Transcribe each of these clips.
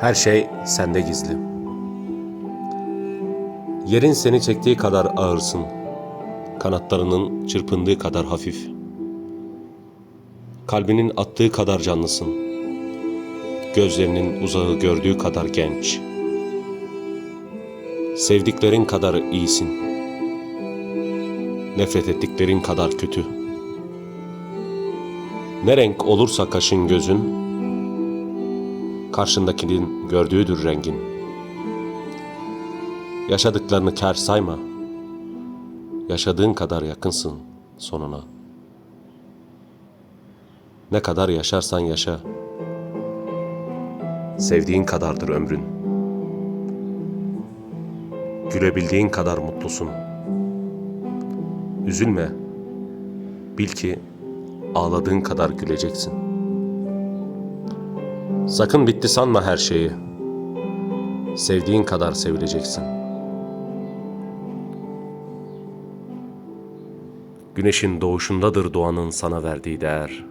Her şey sende gizli. Yerin seni çektiği kadar ağırsın. Kanatlarının çırpındığı kadar hafif. Kalbinin attığı kadar canlısın. Gözlerinin uzağı gördüğü kadar genç. Sevdiklerin kadar iyisin. Nefret ettiklerin kadar kötü. Ne renk olursa kaşın gözün, karşındakinin gördüğüdür rengin. Yaşadıklarını kar sayma. Yaşadığın kadar yakınsın sonuna. Ne kadar yaşarsan yaşa. Sevdiğin kadardır ömrün. Gülebildiğin kadar mutlusun. Üzülme. Bil ki ağladığın kadar güleceksin. Sakın bitti sanma her şeyi. Sevdiğin kadar sevileceksin. Güneşin doğuşundadır doğanın sana verdiği değer.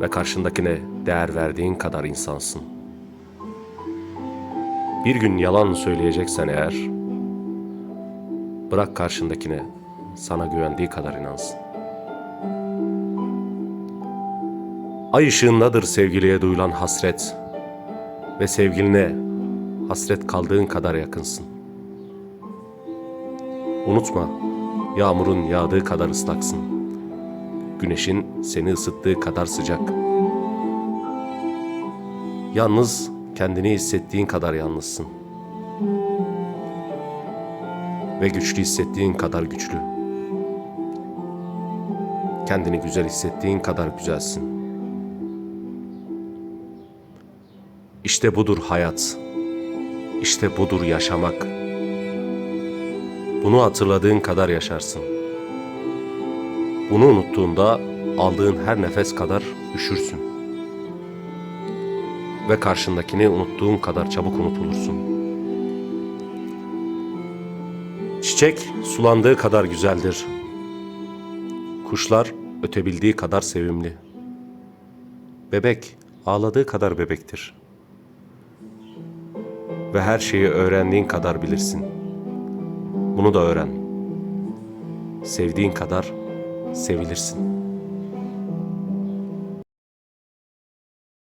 Ve karşındakine değer verdiğin kadar insansın. Bir gün yalan söyleyeceksen eğer, bırak karşındakine sana güvendiği kadar inansın. Ay ışığındadır sevgiliye duyulan hasret ve sevgiline hasret kaldığın kadar yakınsın. Unutma, yağmurun yağdığı kadar ıslaksın. Güneşin seni ısıttığı kadar sıcak. Yalnız kendini hissettiğin kadar yalnızsın. Ve güçlü hissettiğin kadar güçlü. Kendini güzel hissettiğin kadar güzelsin. İşte budur hayat. İşte budur yaşamak. Bunu hatırladığın kadar yaşarsın. Bunu unuttuğunda aldığın her nefes kadar üşürsün. Ve karşındakini unuttuğun kadar çabuk unutulursun. Çiçek sulandığı kadar güzeldir. Kuşlar ötebildiği kadar sevimli. Bebek ağladığı kadar bebektir. Ve her şeyi öğrendiğin kadar bilirsin. Bunu da öğren. Sevdiğin kadar sevilirsin.